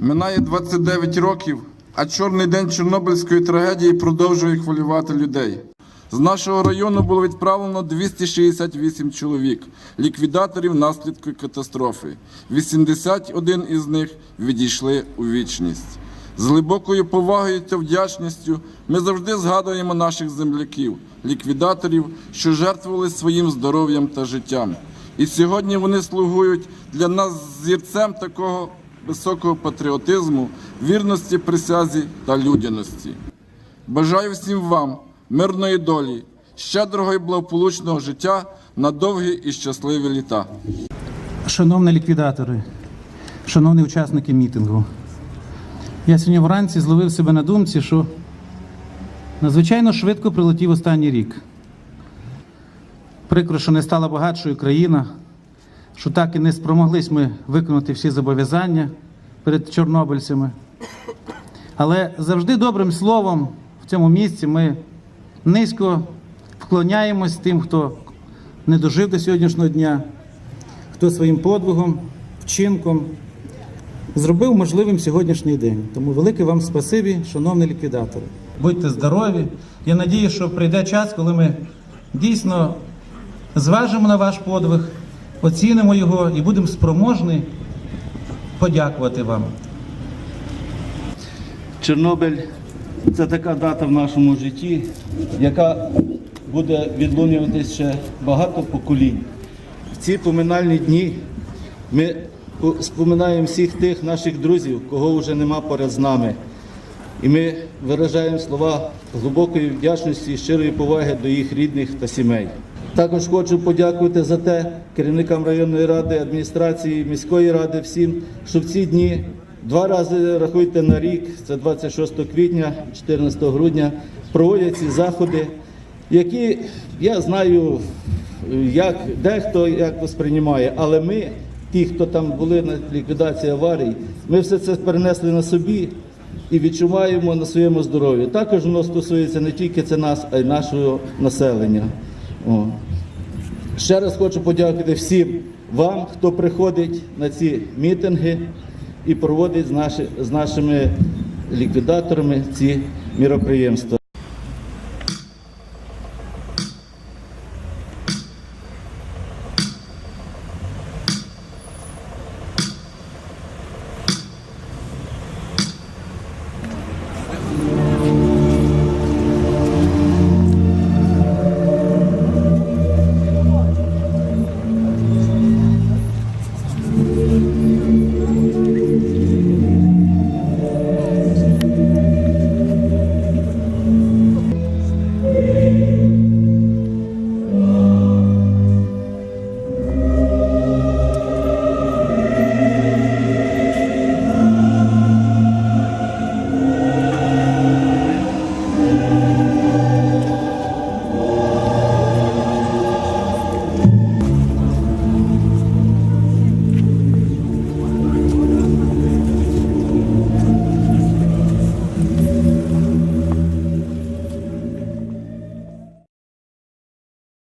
Минає 29 років, а чорний день Чорнобильської трагедії продовжує хвилювати людей. З нашого району було відправлено 268 чоловік, ліквідаторів наслідків катастрофи. 81 із них відійшли у вічність. З глибокою повагою та вдячністю ми завжди згадуємо наших земляків, ліквідаторів, що жертвували своїм здоров'ям та життям. І сьогодні вони слугують для нас зірцем такого високого патріотизму, вірності присязі та людяності. Бажаю всім вам мирної долі, щедрого і благополучного життя на довгі і щасливі літа. Шановні ліквідатори, шановні учасники мітингу, я сьогодні вранці зловив себе на думці, що надзвичайно швидко прилетів останній рік. Прикро, що не стала багатшою країна, що так і не спромоглись ми виконати всі зобов'язання перед чорнобильцями. Але завжди добрим словом в цьому місці ми низько вклоняємось тим, хто не дожив до сьогоднішнього дня хто своїм подвигом, вчинком зробив можливим сьогоднішній день. Тому велике вам спасибі, шановні ліквідатори. Будьте здорові. Я надію, що прийде час, коли ми дійсно зважимо на ваш подвиг, оцінимо його і будемо спроможні подякувати вам. Чорнобиль це така дата в нашому житті, яка буде відлунюватися ще багато поколінь. В ці поминальні дні ми споминаємо всіх тих наших друзів, кого вже нема поряд з нами. І ми виражаємо слова глибокої вдячності і щирої поваги до їх рідних та сімей. Також хочу подякувати за те керівникам районної ради, адміністрації, міської ради, всім, що в ці дні два рази рахуйте на рік, це 26 квітня, 14 грудня, проводять ці заходи, які я знаю, як дехто як сприймає, але ми, ті, хто там були на ліквідації аварій, ми все це перенесли на собі і відчуваємо на своєму здоров'ї. Також воно стосується не тільки це нас, а й нашого населення. Ще раз хочу подякувати всім вам, хто приходить на ці мітинги і проводить з нашими ліквідаторами ці міроприємства.